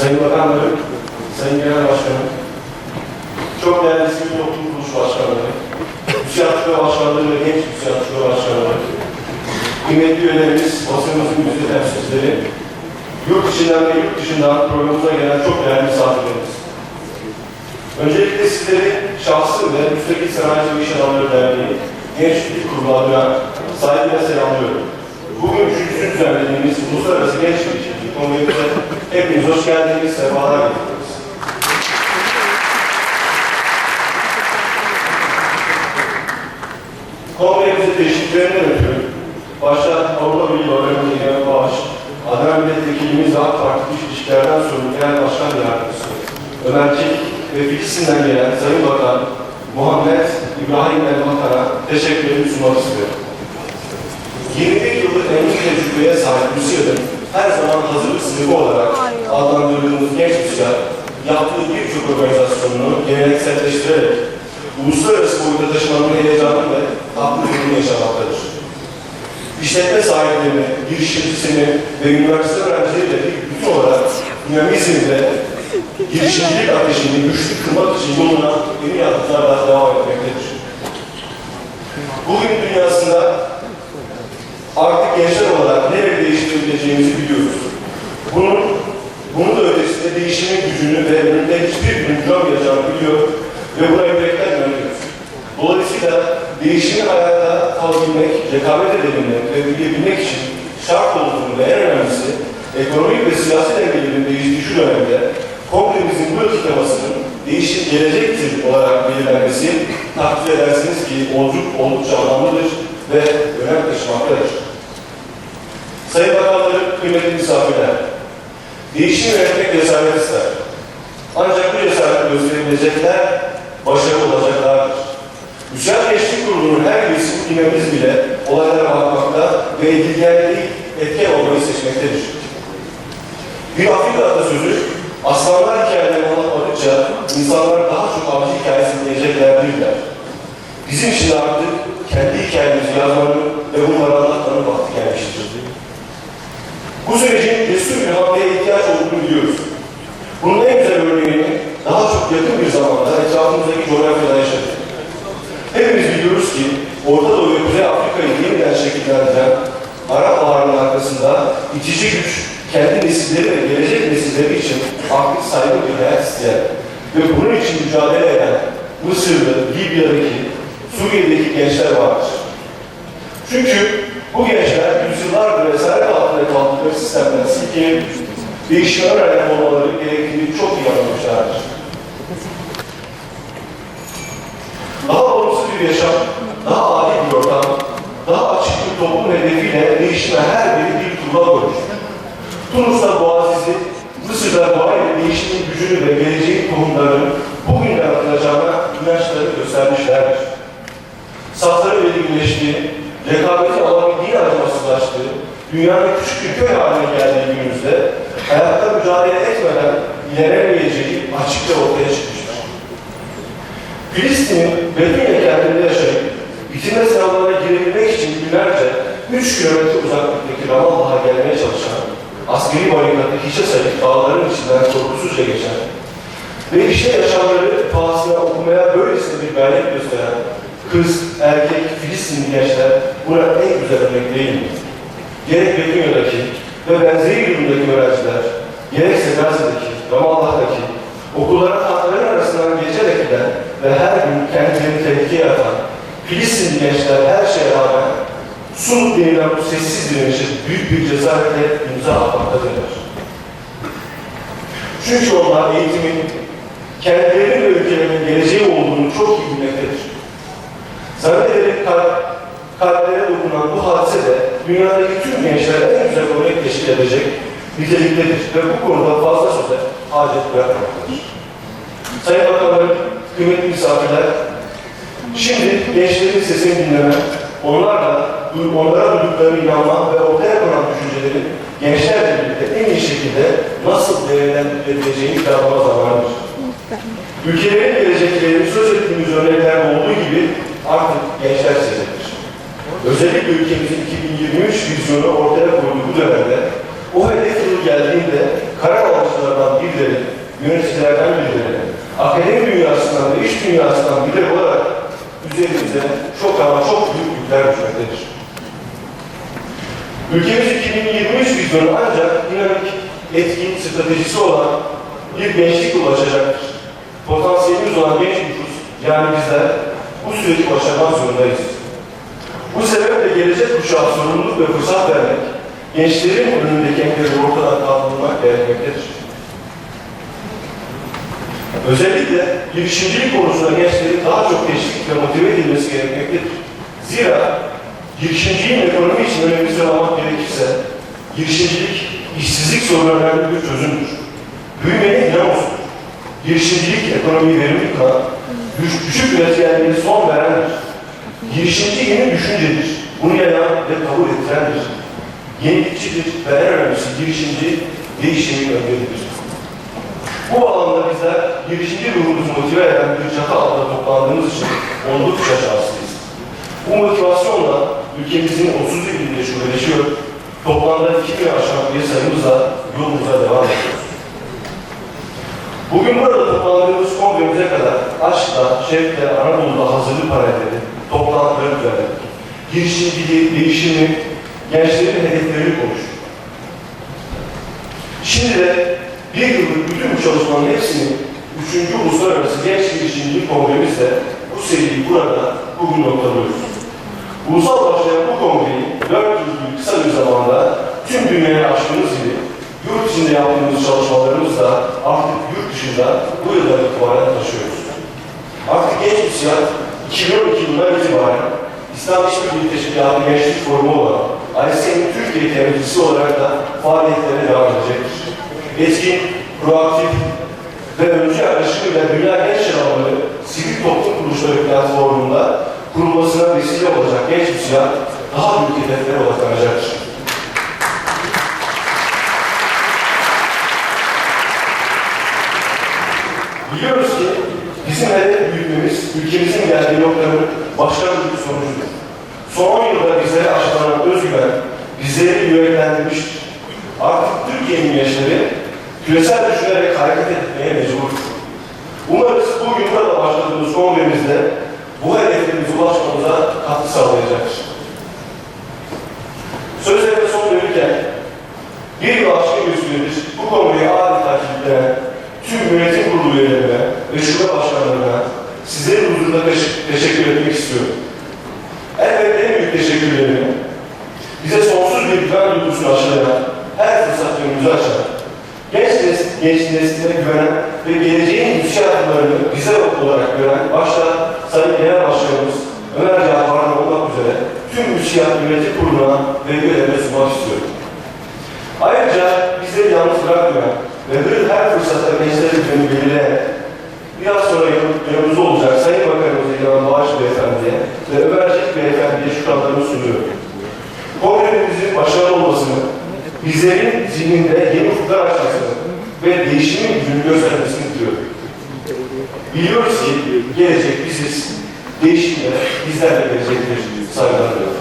Sayın Bakanlarım, Sayın Genel Başkanım, çok değerli sivil toplum kuruluş başkanları, müsiyatık başkanları ve genç müsiyatık başkanları, kıymetli üyelerimiz, basınımızın müzik temsilcileri, yurt içinden ve yurt dışından programımıza gelen çok değerli misafirlerimiz. Öncelikle sizleri şahsı ve Müstakil Sanayici ve İş Adamları Derneği Genç Birlik Kurulu adına saygıyla selamlıyorum. Bugün üçüncüsünü düzenlediğimiz Uluslararası Genç Birlik Kongremize hepiniz hoş geldiniz, sefalar getirdiniz. Kongremize teşviklerinden ötürü başta Avrupa Birliği Öğrenci Genel Bağış, Adana Milletvekilimiz ve AK Parti İlişkilerden sorumlu Genel Başkan Yardımcısı Ömer Çelik ve Filistin'den gelen Sayın Bakan Muhammed İbrahim El Bakan'a teşekkürlerimi sunmak istiyorum. 21 yıllık engin tecrübeye sahip Rusya'nın her zaman hazırlık sınıfı olarak yaptığı birçok organizasyonunu gelenekselleştirerek uluslararası boyuta taşımanın heyecanı ve tatlı durumunu yaşamaktadır. İşletme sahiplerini, girişimcisini ve üniversite öğrencileriyle bir bütün olarak dinamizm ve girişimcilik ateşini güçlü kılmak için yoluna yeni yatırımlarla devam etmektedir. Bugün dünyasında artık gençler olarak nereye değiştirebileceğimizi biliyoruz. Bunun, bunun da ötesinde değişimin gücünü ve önünde hiçbir gün duramayacağını biliyor ve buna yürekten inanıyoruz. Dolayısıyla değişimin hayatta kalabilmek, rekabet edebilmek ve büyüyebilmek için şart olduğunu ve en önemlisi ekonomik ve siyasi dengelerin değiştiği şu dönemde kongremizin bu yılki temasının değişim gelecektir olarak belirlenmesi takdir edersiniz ki olduk, oldukça anlamlıdır ve önem taşımaktadır. Sayın Bakanlarım, kıymetli misafirler, değişim yönetmek cesaret ister. Ancak bu cesaret gösterebilecekler başarılı olacaklardır. Müsait Gençlik Kurulu'nun her bu dinamiz bile olaylara bakmakta ve edilgenliği etken olmayı seçmektedir. Bir Afrika atasözü, aslanlar hikayelerini anlatmadıkça insanlar daha çok avcı hikayesi dinleyeceklerdir der. Bizim için artık kendi hikayemizi yazmanın ve bunları anlatmanın vakti gelmiştir. Bu sürecin cesur bir hamleye ihtiyaç olduğunu biliyoruz. Bunun en güzel örneğini daha çok yakın bir zamanda etrafımızdaki coğrafyada yaşadık. Hepimiz biliyoruz ki Orta Doğu ve Kuzey Afrika'yı yeniden şekillendiren arkasında itici güç, kendi nesilleri ve gelecek nesilleri için aktif saygı bir hayat isteyen ve bunun için mücadele eden Mısır'da, Libya'daki, Suriye'deki gençler vardır. Çünkü bu gençler yüzyıllardır esaret altında kaldıkları sistemden silkeleyip değişime öğrenen olmaları gerektiğini çok iyi anlamışlardır. Daha olumsuz bir yaşam, daha adil bir ortam, daha toplum hedefiyle değişime her biri bir turba koymuş. Tunus'ta Boğazizi, Mısır'da doğa ile değişimin gücünü ve geleceğin tohumlarını bugünden atılacağına inançları göstermişlerdir. Safları belirginleştiği, rekabeti alabildiği acımasızlaştığı, dünyanın küçük bir köy haline geldiği günümüzde hayatta mücadele etmeden ilerlemeyeceği açıkça ortaya çıkmıştır. Filistin'in Beduine kentinde yaşayıp bitirme sınavlarına günlerce 3 kilometre uzaklıktaki Ramallah'a gelmeye çalışan askeri barikatı hiçe sayıp dağların içinden korkusuzca geçen ve işte yaşamları pahasına okumaya böylesine bir gayret gösteren kız, erkek, Filistinli gençler buna en güzel örnek değil mi? Gerek Beduine'deki ve benzeri durumdaki öğrenciler, gerekse Gazze'deki, Ramallah'taki, okullara tahtların arasından geçerek giden ve her gün kendilerini tehlikeye atan Filistinli gençler her şeye rağmen Sunut denilen bu sessiz direnişe büyük bir cesaretle imza atmaktadırlar. Çünkü onlar eğitimin kendilerinin ve ülkelerinin geleceği olduğunu çok iyi bilmektedir. Zannederim kalp, kalplere dokunan bu hadise de dünyadaki tüm gençlere en güzel örnek teşkil edecek niteliktedir ve bu konuda fazla söze hacet bırakmamaktadır. Sayın Bakanlarım, kıymetli misafirler, şimdi gençlerin sesini dinleme, onlarla, onlara duyduklarını inanma ve ortaya konan düşüncelerin gençlerle birlikte en iyi şekilde nasıl değerlendirilebileceğini planlama zamanıdır. Ülkelerin geleceklerini söz ettiğimiz örneklerde olduğu gibi artık gençler seçecektir. Özellikle ülkemizin 2023 vizyonu ortaya koyduğu bu dönemde o hedef yılı geldiğinde karar alıcılardan biri birileri, yöneticilerden birileri, akademi dünyasından ve iş dünyasından birileri olarak üzerimize çok ama çok büyük yükler düşmektedir. Ülkemiz 2023 vizyonu ancak dinamik, etkin, stratejisi olan bir gençlikle ulaşacaktır. Potansiyelimiz olan genç nüfus, yani bizler bu süreci başarmak zorundayız. Bu sebeple gelecek kuşağa sorumluluk ve fırsat vermek, gençlerin önündeki engelleri ortadan kaldırmak gerekmektedir. Özellikle girişimcilik konusunda gençlerin daha çok teşvik ve motive edilmesi gerekmektedir. Zira girişimciliğin ekonomi için önemli sıralamak gerekirse, girişimcilik işsizlik sorunu bir çözümdür. Büyümeye dinamosdur. Girişimcilik ekonomiyi verimli kılan, düş- düşük üretkenliğe son verendir. Girişimci yeni düşüncedir. Bunu yayan ve kabul ettirendir. Yenilikçidir ve en önemlisi girişimci değişimin öngörüdür. Bu alanda bizler girişimci ruhumuzu motive eden bir çatı altında toplandığımız için oldukça şanslıyız. Bu motivasyonla ülkemizin 30 ilinde şubeleşiyor, toplamda 2000 aşan üye sayımızla yolumuza devam ediyoruz. Bugün burada toplandığımız kongremize kadar aşkla, şevkle, Anadolu'da hazırlık panelleri, toplantıları düzenledik. Girişimciliği, değişimi, gençlerin hedeflerini konuştuk. Şimdi de bir yıllık bütün bu çalışmanın hepsini 3. Uluslararası Genç Girişimcilik Kongremizle bu seriyi burada bugün noktalıyoruz. Ulusal başlayan bu kongreyi 4 yıllık kısa bir zamanda tüm dünyaya açtığımız gibi yurt içinde yaptığımız çalışmalarımızla artık yurt dışında bu yıldan itibaren taşıyoruz. Artık genç müsiyat 2012 yılından itibaren İslam İşbirliği Teşkilatı Gençlik Forumu olan ICM'in Türkiye temsilcisi olarak da faaliyetlerine devam edecektir. Etkin, proaktif ve öncü yaklaşımıyla Dünya Genç Şampiyonu Sivil Toplum Kuruluşları platformunda kurulmasına vesile olacak genç müsiyat daha büyük hedeflere odaklanacaktır. Biliyoruz ki bizim hedef büyütmemiz ülkemizin geldiği noktanın başka bir sonucudur. Son 10 yılda bizlere aşılanan özgüven bizleri yüreklendirmiştir. Artık Türkiye'nin gençleri küresel düşünerek hareket etmeye mecbur. Umarız bugün burada başladığımız kongremizde bu hedeflerimize ulaşmamıza katkı sağlayacaktır. Sözlerime son verirken bir yıl aşkın bir bu kongreyi adeta kilitleyen tüm yönetim kurulu üyelerine ve şube başkanlarına sizlerin huzurunda teş- teşekkür etmek istiyorum. Elbette en büyük teşekkürlerimi bize sonsuz bir güven duygusunu aşılayan, her fırsat önümüzü açan, genç, nes genç nesline güvenen ve geleceğin müsiyatlarını bize olarak gören başta Sayın Genel Başkanımız Ömer Cafar'ın olmak üzere tüm müsiyat yönetim kuruluna ve üyelerine sunmak istiyorum. Ayrıca bizleri yalnız bırakmayan ve bir her fırsatta gençlerin güveni belirleyen, biraz sonra yanı- yanımızda olacak Sayın Bakanımız İlhan Bağış Beyefendi'ye ve Ömer Çelik Beyefendi'ye şükranlarımı sunuyorum. Kongremizin başarılı olmasını, bizlerin zihninde yeni ufuklar ve değişimin gücünü göstermesini diliyorum. Biliyoruz ki gelecek biziz, değişim de bizlerle gelecektir. Saygılar diliyorum.